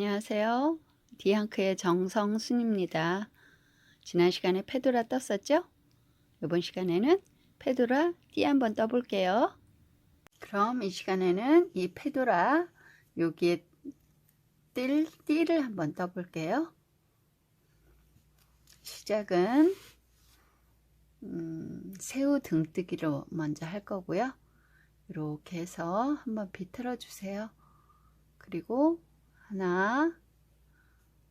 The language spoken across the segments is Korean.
안녕하세요. 디앙크의 정성순입니다. 지난 시간에 페도라 떴었죠? 이번 시간에는 페도라 띠 한번 떠볼게요. 그럼 이 시간에는 이 페도라 여기에 뜰 띠를 한번 떠볼게요. 시작은 음, 새우 등뜨기로 먼저 할 거고요. 이렇게 해서 한번 비틀어 주세요. 그리고 하나,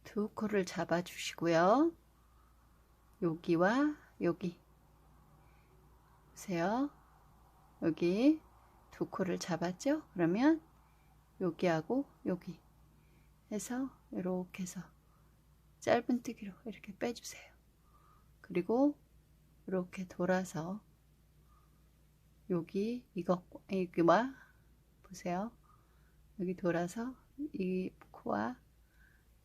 두 코를 잡아 주시고요. 여기와 여기. 보세요. 여기 두 코를 잡았죠? 그러면 여기하고 여기 해서 이렇게 해서 짧은뜨기로 이렇게 빼주세요. 그리고 이렇게 돌아서 여기 여기와 보세요. 여기 돌아서 이 코와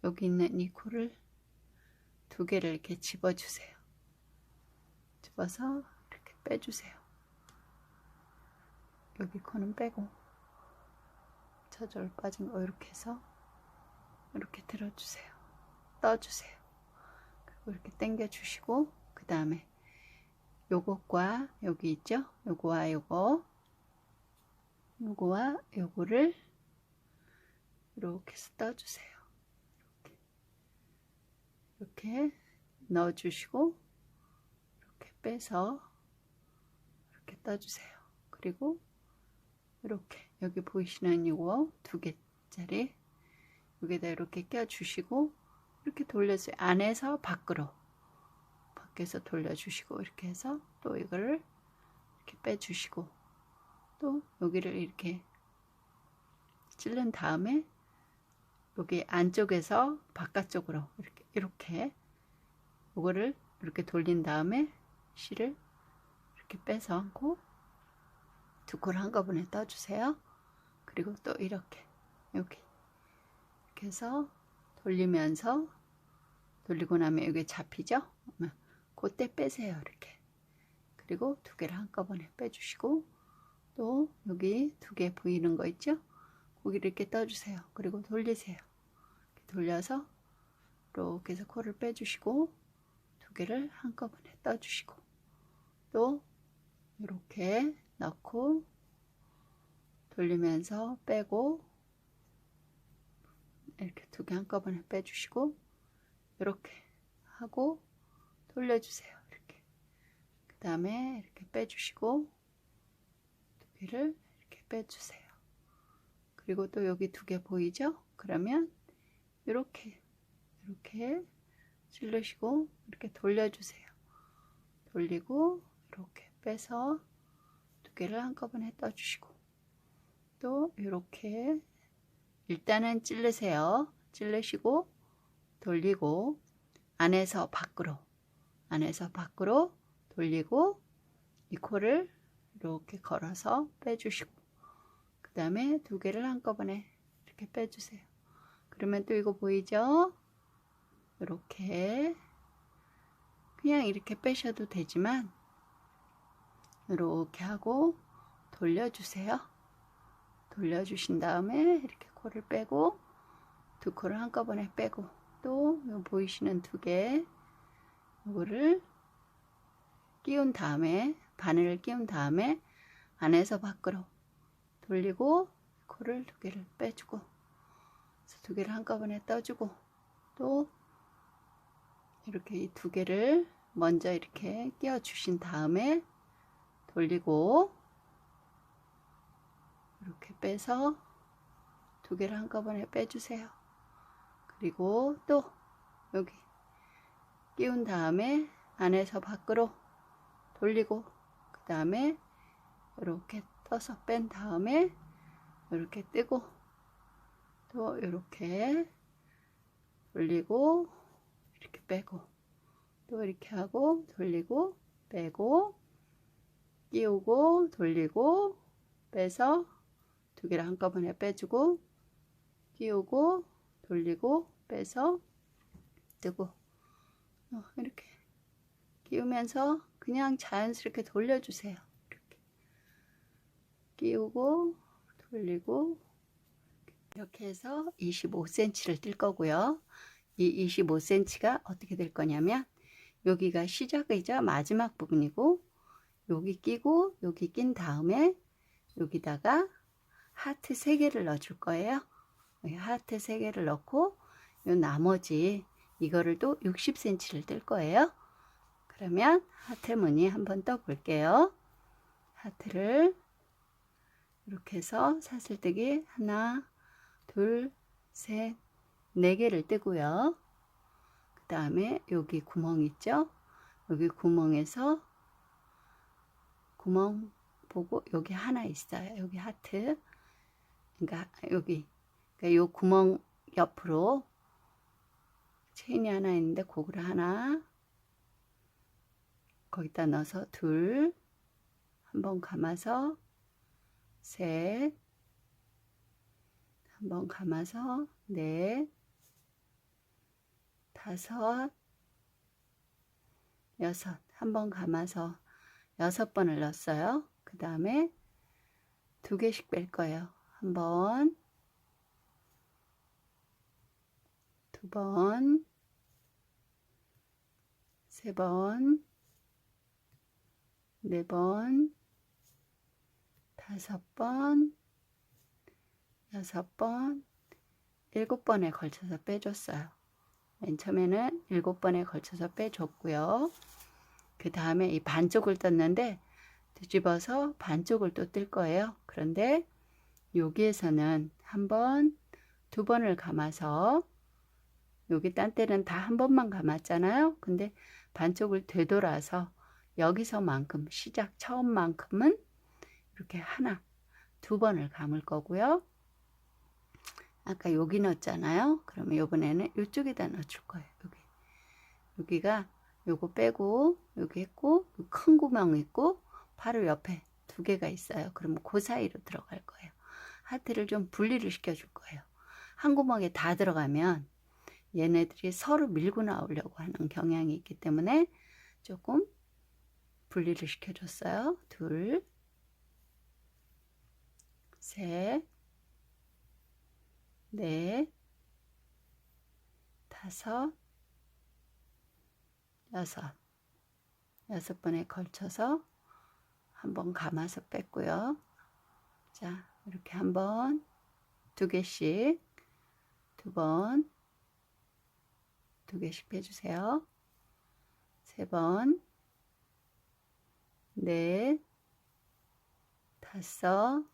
여기 있는 이 코를 두 개를 이렇게 집어주세요. 집어서 이렇게 빼주세요. 여기 코는 빼고 저절 빠진 거 이렇게 해서 이렇게 들어주세요. 떠주세요. 그리고 이렇게 당겨 주시고 그 다음에 요것과 여기 있죠? 요거와 요거 요거와 요거를 이렇게 떠주세요. 이렇게, 이렇게 넣어주시고 이렇게 빼서 이렇게 떠주세요. 그리고 이렇게 여기 보이시는 이거 두 개짜리 여기다 이렇게 껴주시고 이렇게 돌려서 안에서 밖으로 밖에서 돌려주시고 이렇게 해서 또 이거를 이렇게 빼주시고 또 여기를 이렇게 찌른 다음에 여기 안쪽에서 바깥쪽으로 이렇게 이렇게 이거를 이렇게 돌린 다음에 실을 이렇게 빼서 안고 두 코를 한꺼번에 떠주세요. 그리고 또 이렇게 여기 이렇게 해서 돌리면서 돌리고 나면 여기 잡히죠? 그때 빼세요 이렇게 그리고 두 개를 한꺼번에 빼주시고 또 여기 두 개 보이는 거 있죠? 고기를 이렇게 떠주세요. 그리고 돌리세요. 돌려서 이렇게 해서 코를 빼주시고 두 개를 한꺼번에 떠주시고 또 이렇게 넣고 돌리면서 빼고 이렇게 두 개 한꺼번에 빼주시고 이렇게 하고 돌려주세요. 이렇게 그 다음에 이렇게 빼주시고 두 개를 이렇게 빼주세요. 그리고 또 여기 두 개 보이죠? 그러면 이렇게 이렇게 찔르시고 이렇게 돌려주세요. 돌리고 이렇게 빼서 두 개를 한꺼번에 떠주시고 또 이렇게 일단은 찔르세요. 찔르시고 돌리고 안에서 밖으로 안에서 밖으로 돌리고 이 코를 이렇게 걸어서 빼주시고 그 다음에 두 개를 한꺼번에 이렇게 빼주세요. 그러면 또 이거 보이죠? 이렇게 그냥 이렇게 빼셔도 되지만 이렇게 하고 돌려주세요. 돌려주신 다음에 이렇게 코를 빼고 두 코를 한꺼번에 빼고 또 보이시는 두 개 이거를 끼운 다음에 바늘을 끼운 다음에 안에서 밖으로 돌리고 코를 두 개를 빼주고 두 개를 한꺼번에 떠주고 또 이렇게 이 두 개를 먼저 이렇게 끼워 주신 다음에 돌리고 이렇게 빼서 두 개를 한꺼번에 빼주세요. 그리고 또 여기 끼운 다음에 안에서 밖으로 돌리고 그 다음에 이렇게 떠서 뺀 다음에 이렇게 뜨고 또 이렇게 돌리고 이렇게 빼고 또 이렇게 하고 돌리고 빼고 끼우고 돌리고 빼서 두 개를 한꺼번에 빼주고 끼우고 돌리고 빼서 뜨고 어, 이렇게 끼우면서 그냥 자연스럽게 돌려주세요. 끼우고 돌리고 이렇게 해서 25cm를 뜰 거고요. 이 25cm가 어떻게 될 거냐면 여기가 시작이자 마지막 부분이고 여기 끼고 여기 낀 다음에 여기다가 하트 3개를 넣어 줄 거예요. 하트 3개를 넣고 요 나머지 이거를 또 60cm를 뜰 거예요. 그러면 하트 무늬 한번 떠 볼게요. 하트를 이렇게 해서 사슬뜨기 하나, 둘, 셋, 네 개를 뜨고요. 그 다음에 여기 구멍 있죠? 여기 구멍에서 구멍 보고 여기 하나 있어요. 여기 하트. 그러니까 여기 그러니까 요 구멍 옆으로 체인이 하나 있는데 그거를 하나 거기다 넣어서 둘 한 번 감아서 셋. 한번 감아서 넷. 다섯. 여섯. 한번 감아서 여섯 번을 넣었어요. 그 다음에 두 개씩 뺄 거예요. 한 번, 두 번, 세 번, 네 번, 다섯 번, 여섯 번, 일곱 번에 걸쳐서 빼줬어요. 맨 처음에는 일곱 번에 걸쳐서 빼줬고요. 그 다음에 이 반쪽을 떴는데 뒤집어서 반쪽을 또 뜰 거예요. 그런데 여기에서는 한 번, 두 번을 감아서 여기 딴 때는 다 한 번만 감았잖아요. 근데 반쪽을 되돌아서 여기서만큼 시작 처음만큼은 이렇게 하나, 두 번을 감을 거고요. 아까 여기 넣었잖아요. 그러면 이번에는 이쪽에다 넣어줄 거예요. 여기. 여기가 요거 빼고 여기 했고 큰 구멍 있고 바로 옆에 두 개가 있어요. 그러면 그 사이로 들어갈 거예요. 하트를 좀 분리를 시켜줄 거예요. 한 구멍에 다 들어가면 얘네들이 서로 밀고 나오려고 하는 경향이 있기 때문에 조금 분리를 시켜줬어요. 둘, 셋, 넷, 다섯, 여섯, 여섯 번에 걸쳐서 한번 감아서 뺐고요. 자, 이렇게 한 번, 두 개씩, 두 번, 두 개씩 빼주세요. 세 번, 넷, 다섯,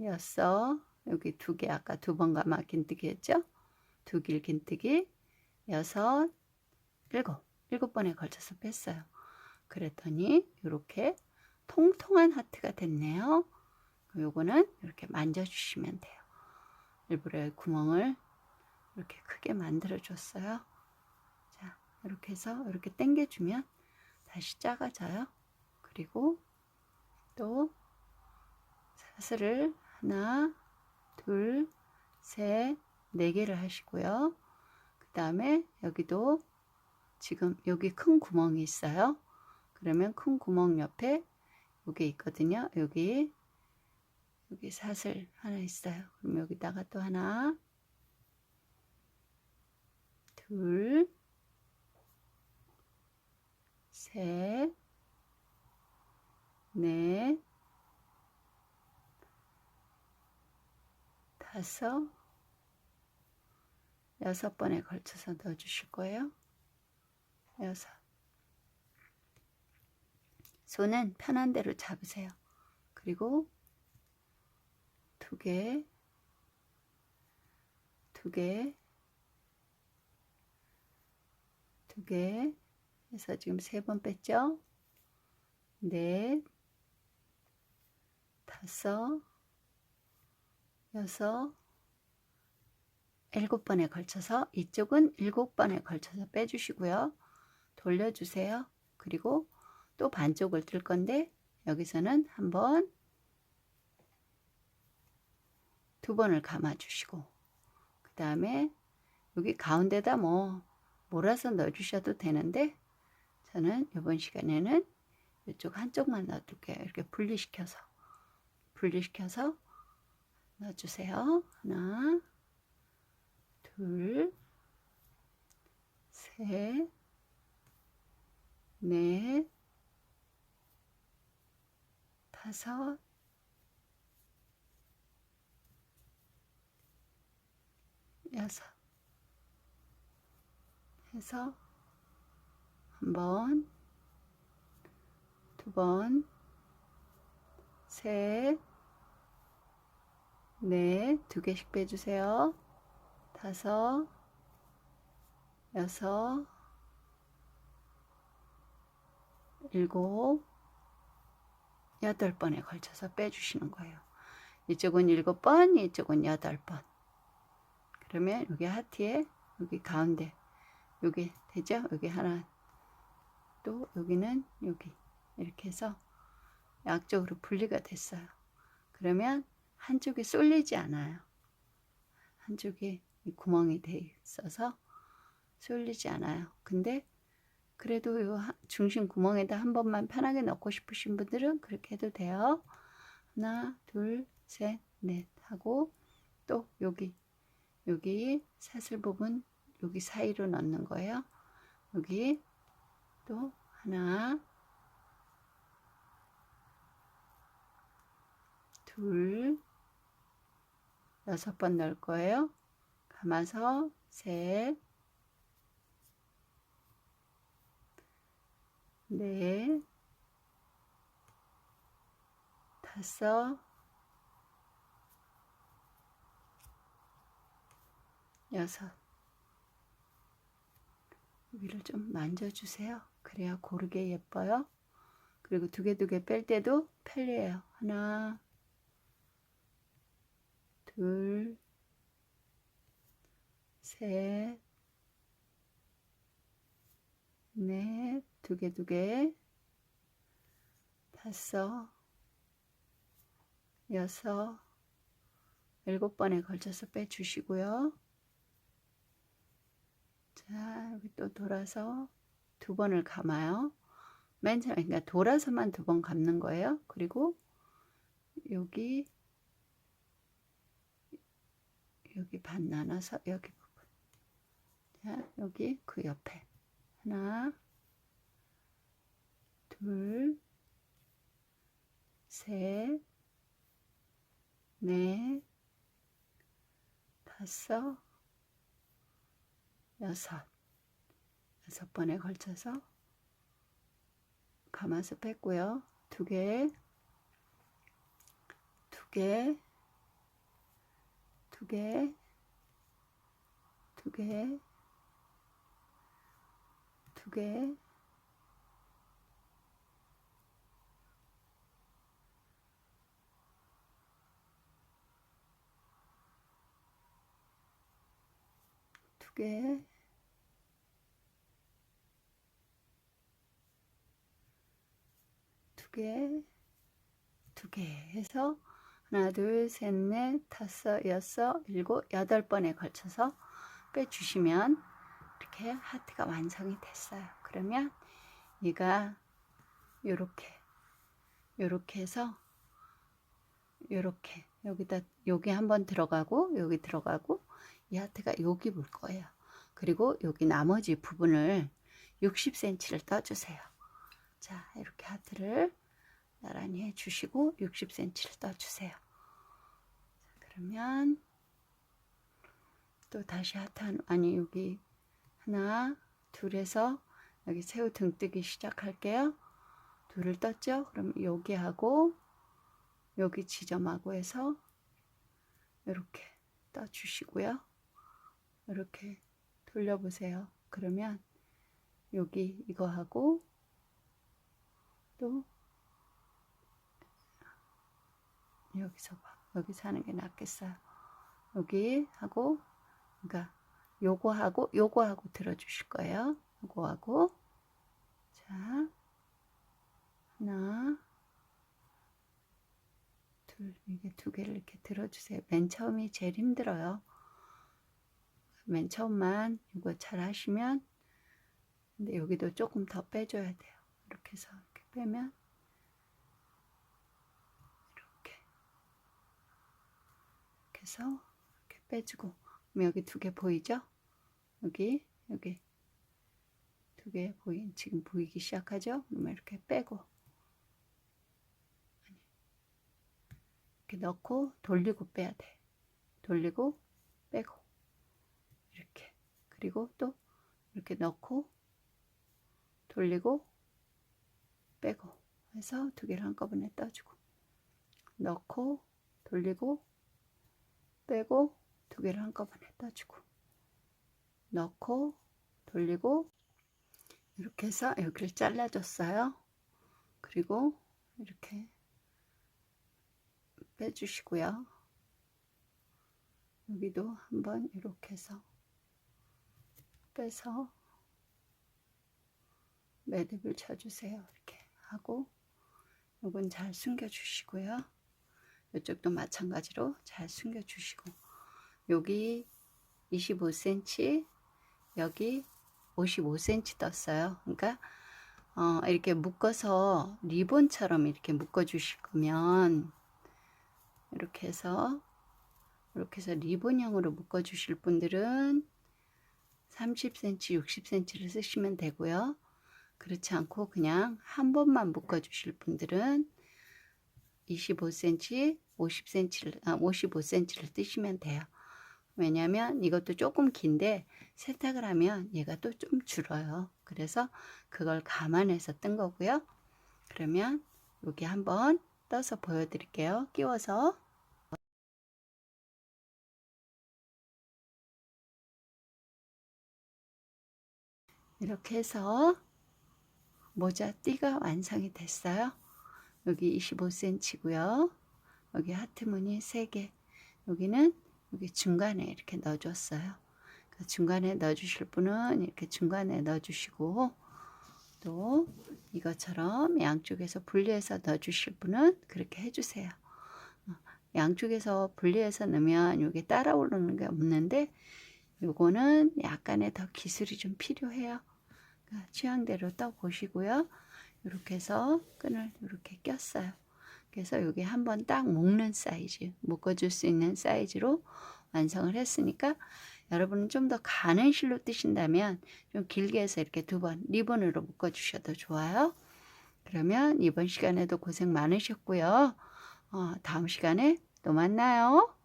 여섯, 여기 두 개, 아까 두 번 감아 긴뜨기 했죠? 두 길 긴뜨기, 여섯, 일곱, 일곱 번에 걸쳐서 뺐어요. 그랬더니 이렇게 통통한 하트가 됐네요. 요거는 이렇게 만져주시면 돼요. 일부러 구멍을 이렇게 크게 만들어 줬어요. 자, 이렇게 해서 이렇게 당겨주면 다시 작아져요. 그리고 또 사슬을 하나, 둘, 셋, 네 개를 하시고요. 그 다음에 여기도 지금 여기 큰 구멍이 있어요. 그러면 큰 구멍 옆에 여기 있거든요. 여기 여기 사슬 하나 있어요. 그럼 여기다가 또 하나 둘 셋, 넷, 다섯, 여섯 번에 걸쳐서 넣어주실 거예요. 여섯. 손은 편한 대로 잡으세요. 그리고 두 개, 두 개, 두 개 해서 지금 세 번 뺐죠? 넷, 다섯, 여섯, 일곱 번에 걸쳐서 이쪽은 일곱 번에 걸쳐서 빼주시고요. 돌려주세요. 그리고 또 반쪽을 뜰 건데 여기서는 한 번, 두 번을 감아주시고 그 다음에 여기 가운데다 뭐 몰아서 넣어주셔도 되는데 저는 이번 시간에는 이쪽 한쪽만 놔둘게요. 이렇게 분리시켜서 분리시켜서 넣어주세요. 하나, 둘, 셋, 넷, 다섯, 여섯 해서 한 번, 두 번, 셋, 넷, 두 개씩 빼주세요. 다섯, 여섯, 일곱, 여덟 번에 걸쳐서 빼주시는 거예요. 이쪽은 일곱 번, 이쪽은 여덟 번. 그러면 여기 하트에 여기 가운데 여기 되죠? 여기 하나 또 여기는 여기 이렇게 해서 양쪽으로 분리가 됐어요. 그러면 한쪽이 쏠리지 않아요. 한쪽이 구멍이 돼 있어서 쏠리지 않아요. 근데 그래도 요 중심 구멍에다 한 번만 편하게 넣고 싶으신 분들은 그렇게 해도 돼요. 하나, 둘, 셋, 넷 하고 또 여기 여기 사슬 부분 여기 사이로 넣는 거예요. 여기 또 하나 둘 여섯 번 넣을 거예요. 감아서 셋 넷, 다섯, 여섯. 위를 좀 만져주세요. 그래야 고르게 예뻐요. 그리고 두 개 두 개 뺄 때도 편리해요. 하나, 둘, 셋, 넷, 두 개, 두 개, 다섯, 여섯, 일곱 번에 걸쳐서 빼주시고요. 자, 여기 또 돌아서 두 번을 감아요. 맨 처음에, 그러니까 돌아서만 두 번 감는 거예요. 그리고 여기, 여기 반 나눠서 여기 부분. 자, 여기 그 옆에. 하나, 둘, 셋, 넷, 다섯, 여섯, 여섯 번에 걸쳐서 감아서 뺐고요. 두 개, 두 개, 두 개, 두 개, 두 개, 두 개, 두 개, 두 개 해서 하나, 둘, 셋, 넷, 다섯, 여섯, 일곱, 여덟 번에 걸쳐서 빼주시면 이렇게 하트가 완성이 됐어요. 그러면 얘가 요렇게 요렇게 해서 요렇게 여기다 여기 한번 들어가고 여기 들어가고 이 하트가 여기 물 거예요. 그리고 여기 나머지 부분을 60cm를 떠주세요. 자, 이렇게 하트를 나란히 해주시고 60cm를 떠주세요. 자, 그러면 또 다시 한, 아니 여기 하나, 둘에서 여기 새우 등뜨기 시작할게요. 둘을 떴죠? 그럼 여기 하고 여기 지점하고 해서 이렇게 떠주시고요. 이렇게 돌려보세요. 그러면 여기 이거 하고 또 여기서 봐. 여기서 하는 게 낫겠어요. 여기 하고 그러니까 요거 하고 요거 하고 들어주실 거예요. 요거 하고 자 하나 둘 이게 두 개를 이렇게 들어주세요. 맨 처음이 제일 힘들어요. 맨 처음만 이거 잘 하시면 근데 여기도 조금 더 빼줘야 돼요. 이렇게 해서 이렇게 빼면 이렇게 해서 이렇게 빼주고 여기 두 개 보이죠? 여기 여기 두 개 보인 지금 보이기 시작하죠? 그러면 이렇게 빼고 이렇게 넣고 돌리고 빼야 돼. 돌리고 빼고 이렇게 그리고 또 이렇게 넣고 돌리고 빼고 해서 두 개를 한꺼번에 떠주고 넣고 돌리고 빼고 두 개를 한꺼번에 떠주고 넣고 돌리고 이렇게 해서 여기를 잘라줬어요. 그리고 이렇게 빼주시고요. 여기도 한번 이렇게 해서 빼서 매듭을 쳐주세요. 이렇게 하고 이건 잘 숨겨주시고요. 이쪽도 마찬가지로 잘 숨겨주시고 여기 25cm 여기 55cm 떴어요. 그러니까 어, 이렇게 묶어서 리본처럼 이렇게 묶어 주실 거면 이렇게 해서 이렇게 해서 리본형으로 묶어 주실 분들은 30cm, 60cm를 쓰시면 되고요. 그렇지 않고 그냥 한 번만 묶어 주실 분들은 25cm, 50cm를, 아, 55cm를 뜨시면 돼요. 왜냐면 이것도 조금 긴데 세탁을 하면 얘가 또 좀 줄어요. 그래서 그걸 감안해서 뜬 거고요. 그러면 여기 한번 떠서 보여드릴게요. 끼워서 이렇게 해서 모자 띠가 완성이 됐어요. 여기 25cm고요. 여기 하트 무늬 3개. 여기는 여기 중간에 이렇게 넣어줬어요. 그 중간에 넣어주실 분은 이렇게 중간에 넣어주시고 또 이것처럼 양쪽에서 분리해서 넣어주실 분은 그렇게 해주세요. 어, 양쪽에서 분리해서 넣으면 이게 따라 오르는 게 없는데 요거는 약간의 더 기술이 좀 필요해요. 그러니까 취향대로 떠 보시고요. 이렇게 해서 끈을 이렇게 꼈어요. 그래서 여기 한번 딱 묶는 사이즈, 묶어줄 수 있는 사이즈로 완성을 했으니까 여러분은 좀 더 가는 실로 뜨신다면 좀 길게 해서 이렇게 두 번 리본으로 묶어주셔도 좋아요. 그러면 이번 시간에도 고생 많으셨고요. 어, 다음 시간에 또 만나요.